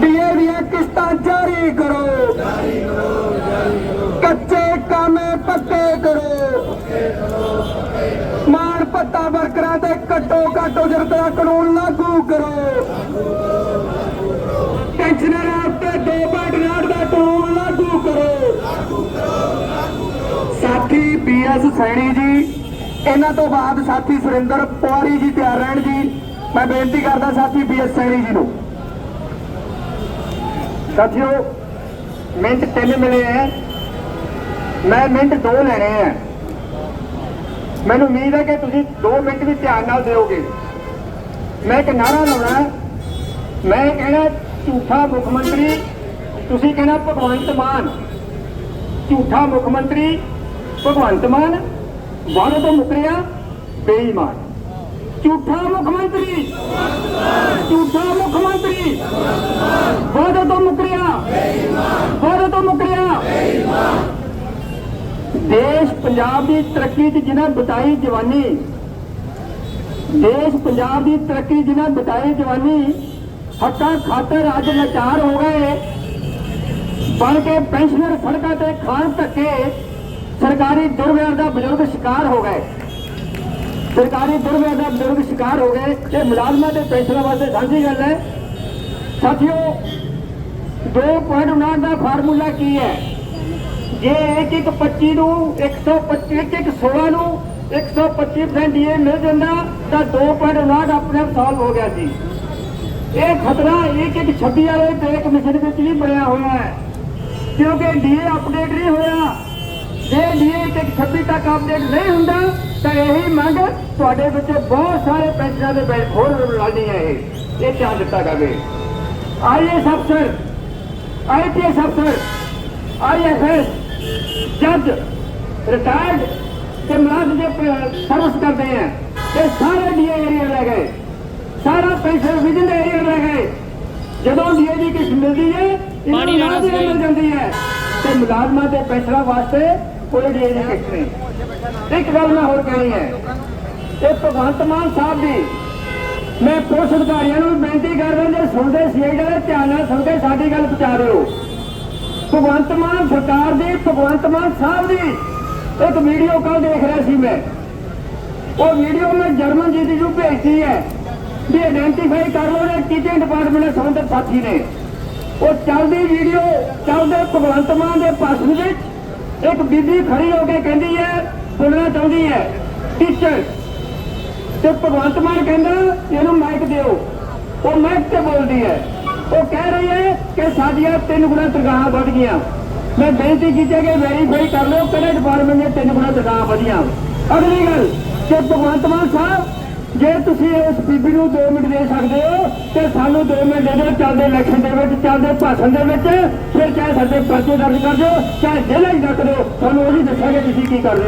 DA ਦੀਆਂ ਕਿਸ਼ਤਾਂ ਜਾਰੀ ਕਰੋ। ਕੱਚੇ ਕਾਮੇ ਪੱਕੇ ਕਰੋ। ਮਾਣ ਪੱਤਾ ਵਰਕਰਾਂ ਤੇ ਘੱਟੋ ਘੱਟ ਉਜਰਤ ਦਾ ਕਾਨੂੰਨ ਲਾਗੂ ਕਰੋ। ਪੈਨਸ਼ਨਰਾਂ ਉੱਤੇ ਦੋ ਬਾਟਨਾਟ ਦਾ ਕਾਨੂੰਨ ਲਾਗੂ ਕਰੋ। ਸਾਥੀ ਬੀਐਸ ਸੈਣੀ ਜੀ, ਇਹਨਾਂ ਤੋਂ ਬਾਅਦ ਸਾਥੀ ਸੁਰਿੰਦਰ ਪਵਾਰੀ ਜੀ ਤਿਆਰ ਰਹਿਣ ਜੀ। ਮੈਂ ਬੇਨਤੀ ਕਰਦਾ ਸਾਥੀ ਬੀਐਸ ਸੈਣੀ ਜੀ ਨੂੰ। ਸਾਥੀਓ, ਮਿੰਟ ਤਿੰਨ ਮਿਲੇ ਹੈ। ਮੈਂ ਮਿੰਟ ਦੋ ਲੈਣੇ ਹੈ। ਮੈਨੂੰ ਉਮੀਦ ਹੈ ਕਿ ਤੁਸੀਂ 2 ਮਿੰਟ ਵੀ ਧਿਆਨ ਨਾਲ ਦਿਓਗੇ। ਮੈਂ ਇੱਕ ਨਾਰਾ ਲਾਉਣਾ ਮੈਂ ਕਹਿਣਾ ਝੂਠਾ ਮੁੱਖ ਮੰਤਰੀ, ਤੁਸੀਂ ਕਹਿਣਾ ਭਗਵੰਤ ਮਾਨ। ਝੂਠਾ ਮੁੱਖ ਮੰਤਰੀ, ਭਗਵੰਤ ਮਾਨ ਵਾਅਦੇ ਤੋਂ ਮੁਕਰਿਆ, ਬੇਈਮਾਨ। ਝੂਠਾ ਮੁੱਖ ਮੰਤਰੀ, ਝੂਠਾ ਮੁੱਖ ਮੰਤਰੀ ਵਾਅਦੇ ਤੋਂ ਮੁਕਰਿਆ ਵਾਅਦੇ ਤੋਂ ਮੁਕਰਿਆ ਦੇਸ਼ ਪੰਜਾਬ ਦੀ ਤਰੱਕੀ 'ਚ ਜਿਨ੍ਹਾਂ ਬਤਾਈ ਜਵਾਨੀ, ਦੇਸ਼ ਪੰਜਾਬ ਦੀ ਤਰੱਕੀ ਜਿਨ੍ਹਾਂ ਬਤਾਈ ਜਵਾਨੀ, ਹੱਕਾਂ ਖਾਤਰ ਅੱਜ ਲਾਚਾਰ ਹੋ ਗਏ। ਬਣ ਕੇ ਪੈਨਸ਼ਨਰ ਸੜਕਾਂ ਤੇ ਖਾਣ ਧੱਕੇ, ਸਰਕਾਰੀ ਦੁਰਵਿਵਹਾਰ ਦਾ ਬਜ਼ੁਰਗ ਸ਼ਿਕਾਰ ਹੋ ਗਏ। ਸਰਕਾਰੀ ਦੁਰਵਿਵਹਾਰ ਦਾ ਬਜ਼ੁਰਗ ਸ਼ਿਕਾਰ ਹੋ ਗਏ ਇਹ ਮੁਲਾਜ਼ਮਾਂ ਤੇ ਪੈਨਸ਼ਨਰਾਂ ਵਾਸਤੇ ਸਾਂਝੀ ਗੱਲ ਹੈ। ਸਾਥੀਓ 2.9 ਦਾ ਫਾਰਮੂਲਾ ਕੀ ਹੈ? ਜੇ ਇੱਕ ਇੱਕ 25 ਨੂੰ 125 ਇੱਕ ਇੱਕ 16 ਨੂੰ 125% ਡੀਏ ਮਿਲ ਜਾਂਦਾ, ਤਾਂ 2.9 ਆਪਣੇ ਆਪ ਸਾਲ ਹੋ ਗਿਆ ਸੀ ਇਹ ਖਤਰਾ ਇੱਕ ਇੱਕ 26 ਵਾਲੇ ਤੇ ਕਮਿਸ਼ਨ ਵਿੱਚ ਵੀ ਬਣਿਆ ਹੋਇਆ ਹੈ। ਕਿਉਂਕਿ ਡੀਏ ਅਪਡੇਟ ਨਹੀਂ ਹੋਇਆ। ਜੇ ਡੀਏ ਇੱਕ ਇੱਕ 26 ਤੱਕ ਅਪਡੇਟ ਨਹੀਂ ਹੁੰਦਾ, ਤਾਂ ਇਹੀ ਮੰਗ ਤੁਹਾਡੇ ਵਿੱਚ ਬਹੁਤ ਸਾਰੇ ਪੈਨਸ਼ਨਾਂ ਦੇ ਬੈਠ ਹੋਰ ਲਾਣੀ ਹੈ ਇਹ। ਇਹ ਧਿਆਨ ਦਿੱਤਾ ਜਾਵੇ। ਆਈਐਸ ਅਫਸਰ ਆਈਪੀਐਸ ਅਫਸਰ ਆਈਐਫਐਸ ਜੱਜ ਰਿਟਾਇਰਡ ਤੇ ਮੁਲਾਜ਼ਮ ਜੇ ਸਰਵਿਸ ਕਰਦੇ ਆ ਇਹ ਸਾਰੇ ਡੀਏ ਏਰੀਆ ਲੈ ਗਏ ਸਾਰਾ ਪੈਸਾ ਵਿਜਨ ਏਰੀਆ ਲੈ ਗਏ ਜਦੋਂ ਡੀਏ ਦੀ ਕਿਸ ਮਿਲਦੀ ਹੈ ਇਹਨਾਂ ਨਾਲ ਦੀ ਮਿਲ ਜਾਂਦੀ ਹੈ। ਤੇ ਮੁਲਾਜ਼ਮਾਂ ਦੇ ਪੈਸਾ ਵਾਸਤੇ ਕੋਈ ਡੀਏ ਦੀ ਕਿਸ ਨਹੀਂ। ਇੱਕ ਗੱਲ ਮੈਂ ਹੋਰ ਕਹਿਣੀ ਹੈ। ਇਹ ਭਗਵੰਤ ਮਾਨ ਸਾਹਿਬ ਦੀ ਮੈਂ ਪੁਲਿਸ ਅਧਿਕਾਰੀਆਂ ਨੂੰ ਬੇਨਤੀ ਕਰਦਾ ਜੇ ਸੁਣਦੇ ਸੀ ਜਿਹੜੇ ਧਿਆਨ ਨਾਲ ਸੁਣ ਕੇ ਸਾਡੀ ਗੱਲ ਪਹੁੰਚਾ ਦਿਓ। ਭਗਵੰਤ ਮਾਨ ਸਰਕਾਰ ਦੀ, ਭਗਵੰਤ ਮਾਨ ਸਾਹਿਬ ਦੀ। ਇੱਕ ਵੀਡੀਓ ਕੱਲ ਦੇਖ ਰਿਹਾ ਸੀ ਮੈਂ। ਉਹ ਵੀਡੀਓ ਮੈਂ ਜਰਮਨ ਜੀ ਦੀ ਨੂੰ ਭੇਜਤੀ ਹੈ ਵੀ ਆਇਡੈਂਟੀਫਾਈ ਕਰ ਲਓ ਨੇ ਟੀਚਿੰਗ ਡਿਪਾਰਟਮੈਂਟ ਦੇ ਸੰਬੰਧਿਤ ਸਾਥੀ ਨੇ। ਉਹ ਚੱਲਦੀ ਵੀਡੀਓ ਚੱਲਦੇ ਭਗਵੰਤ ਮਾਨ ਦੇ ਭਾਸ਼ਣ ਵਿੱਚ ਇੱਕ ਬੀਬੀ ਖੜੀ ਹੋ ਕੇ ਕਹਿੰਦੀ ਹੈ, ਬੋਲਣਾ ਚਾਹੁੰਦੀ ਹੈ ਟੀਚਰ ਤੇ ਭਗਵੰਤ ਮਾਨ ਕਹਿੰਦਾ, ਇਹਨੂੰ ਮਾਈਕ ਦਿਓ। ਉਹ ਮਾਈਕ ਤੇ ਬੋਲਦੀ ਹੈ। ਉਹ ਕਹਿ ਰਹੀ ਹੈ ਕਿ ਸਾਡੀਆਂ ਤਿੰਨ ਗੁਣਾ ਤਨਖਾਹਾਂ ਵੱਧ ਗਈਆਂ। ਮੈਂ ਬੇਨਤੀ ਕੀਤੀ ਕਿ ਵੈਰੀਫਾਈ ਕਰ ਲਓ ਕਿਹੜੇ ਡਿਪਾਰਟਮੈਂਟ ਦੀਆਂ ਤਿੰਨ ਗੁਣਾ ਤਨਖਾਹਾਂ ਵਧੀਆਂ। ਅਗਲੀ ਗੱਲ ਕਿ ਭਗਵੰਤ ਮਾਨ ਸਾਹਿਬ, ਜੇ ਤੁਸੀਂ ਇਸ ਬੀਬੀ ਨੂੰ 2 ਮਿੰਟ ਦੇ ਸਕਦੇ ਹੋ, ਤੇ ਸਾਨੂੰ 2 ਮਿੰਟ ਦੇ ਦਿਓ, ਚੱਲਦੇ ਇਲੈਕਸ਼ਨ ਦੇ ਵਿੱਚ, ਚੱਲਦੇ ਭਾਸ਼ਣ ਦੇ ਵਿੱਚ, ਫਿਰ ਚਾਹੇ ਸਾਡੇ ਪਰਚੇ ਦਰਜ ਕਰ ਦਿਓ, ਚਾਹੇ ਜੇਲ੍ਹਾਂ 'ਚ ਰੱਖ ਦਿਓ, ਤੁਹਾਨੂੰ ਉਹ ਵੀ ਦੱਸਾਂਗੇ ਤੁਸੀਂ ਕੀ ਕਰ ਰਹੇ ਹੋ।